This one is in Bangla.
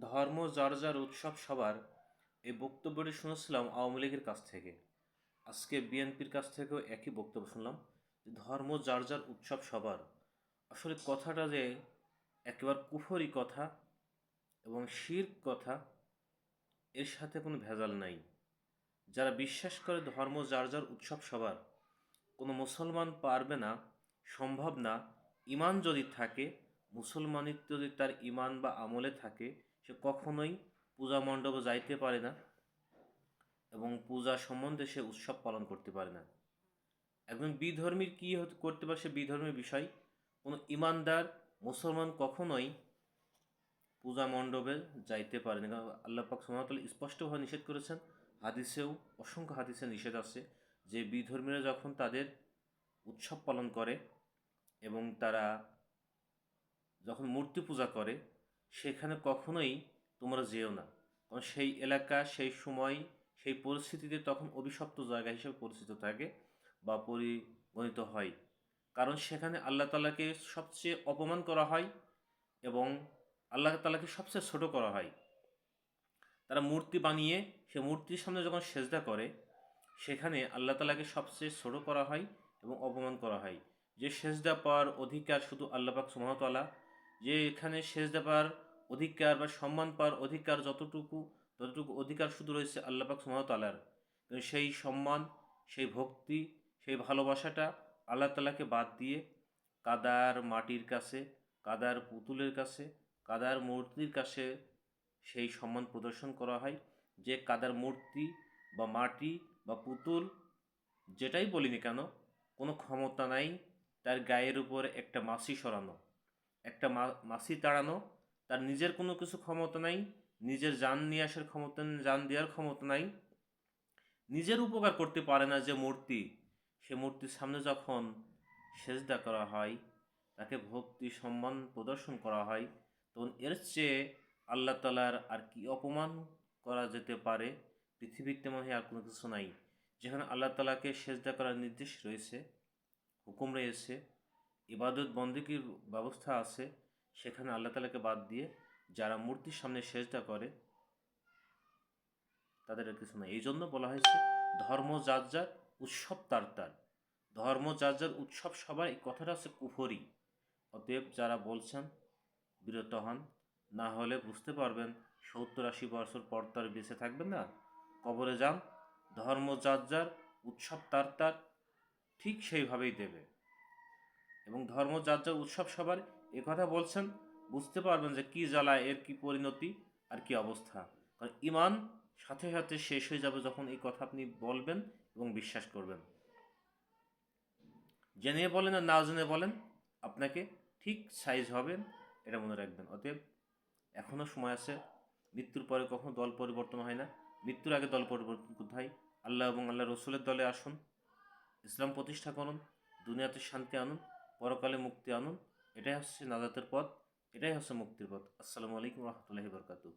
ধর্ম, যার যার উৎসব সবার, এই বক্তব্যটি শুনেছিলাম আওয়ামী লীগের কাছ থেকে। আজকে বিএনপির কাছ থেকেও একই বক্তব্য শুনলাম যে ধর্ম, যার যার উৎসব সবার। আসলে কথাটা যে একেবারে কুফরি কথা এবং শির কথা, এর সাথে কোনো ভেজাল নাই। যারা বিশ্বাস করে ধর্ম, যার যার উৎসব সবার, কোনো মুসলমান পারবে না, সম্ভব না ইমান যদি থাকে, মুসলমানিত্ব যদি তার ইমান বা আমলে থাকে সে কখনোই পূজা মণ্ডপে যাইতে পারে না এবং পূজা সম্বন্ধে সে উৎসব পালন করতে পারে না। একজন বিধর্মীর কী করতে পারে সে বিধর্মীর বিষয়? কোনো ইমানদার মুসলমান কখনোই পূজা মণ্ডপে যাইতে পারে না। কারণ আল্লাহ পাক সুমতাল স্পষ্টভাবে নিষেধ করেছেন। হাদিসেও অসংখ্য হাদিসে নিষেধ আছে যে বিধর্মীরা যখন তাদের উৎসব পালন করে এবং তারা যখন মূর্তি পূজা করে সেখানে কখনোই তোমরা যেও না। কারণ সেই এলাকা, সেই সময়, সেই পরিস্থিতিতে তখন অভিশপ্ত জায়গা হিসেবে পরিচিত থাকে বা পরিগণিত হয়। কারণ সেখানে আল্লাহ তালাকে সবচেয়ে অপমান করা হয় এবং আল্লাহ তালাকে সবচেয়ে ছোট করা হয়। তারা মূর্তি বানিয়ে, সে মূর্তির সামনে যখন সেজদা করে, সেখানে আল্লাহ তালাকে সবচেয়ে ছোট করা হয় এবং অপমান করা হয়। যে সেজদা পাওয়ার অধিকার শুধু আল্লাহ পাক সুমতলা যে এখানে সেজদা পাওয়ার অধিকার বা সম্মান পাওয়ার অধিকার যতটুকু, ততটুকু অধিকার শুধু রয়েছে আল্লাহ পাক সুমতলার কিন্তু সেই সম্মান, সেই ভক্তি, সেই ভালোবাসাটা আল্লাহ তালাকে বাদ দিয়ে কাদার মাটির কাছে, কাদার পুতুলের কাছে, কাদার মূর্তির কাছে সেই সম্মান প্রদর্শন করা হয়। যে কাদার মূর্তি বা মাটি বা পুতুল যেটাই বলিনি কেন, কোনো ক্ষমতা নাই, তার গায়ের উপরে একটা মাসি সরানো, একটা মাসি তাড়ানো তার নিজের কোনো কিছু ক্ষমতা নাই, নিজের যান নিয়ে আসার ক্ষমতা, যান দেওয়ার ক্ষমতা নাই। নিজের উপকার করতে পারে না যে মূর্তি। সে মূর্তির সামনে যখন সেজদা করা হয়, তাকে ভক্তি, সম্মান প্রদর্শন করা হয়, তখন এর চেয়ে আল্লাহ তালার আর কি অপমান করা যেতে পারে? পৃথিবীতে মনে হয় আর কোনো কিছু নাই। যেখানে আল্লাহ তালাকে সেজদা করার নির্দেশ রয়েছে, হুকুম রয়েছে, ইবাদত বন্দিকির ব্যবস্থা আছে সেখানে আল্লাহ তালাকে বাদ দিয়ে যারা মূর্তির সামনে সেজদা করে, তাদের কিছু নাই। এই জন্য বলা হয়েছে, ধর্ম যার যার, উৎসব তার তার। ধর্ম যার যার, উৎসব সবার, এই কথাটা হচ্ছে কুফরি। অতএব যারা বলছেন, বিরত হন, না হলে বুঝতে পারবেন সত্তর আশি বছর পর তার বেঁচে থাকবেন না। কবরে যান, ধর্ম যার যার, উৎসব তার তার, ঠিক সেইভাবেই দেবে। এবং ধর্ম যার যার, উৎসব সবার এ কথা বলছেন, বুঝতে পারবেন যে কি জ্বালা এর কি পরিণতি আর কি অবস্থা। কারণ ইমান সাথে সাথে শেষ হয়ে যাবে যখন এই কথা আপনি বলবেন এবং বিশ্বাস করবেন। জেনে বলেন আর না জেনে বলেন, আপনাকে ঠিক সাইজ হবেন এটা মনে রাখবেন। অতএব এখনও সময় আছে, মৃত্যুর পরে কখনো দল পরিবর্তন হয় না। মৃত্যুর আগে দল পরিবর্তন কোথায়? আল্লাহ এবং আল্লাহ রসুলের দলে আসুন, ইসলাম প্রতিষ্ঠা করুন, দুনিয়াতে শান্তি আনুন, পরকালে মুক্তি আনুন এটাই হচ্ছে নাজাতের পথ এটাই হচ্ছে মুক্তির পথ। আসসালামু আলাইকুম রহমতুল্লাহি বরকাতুহ।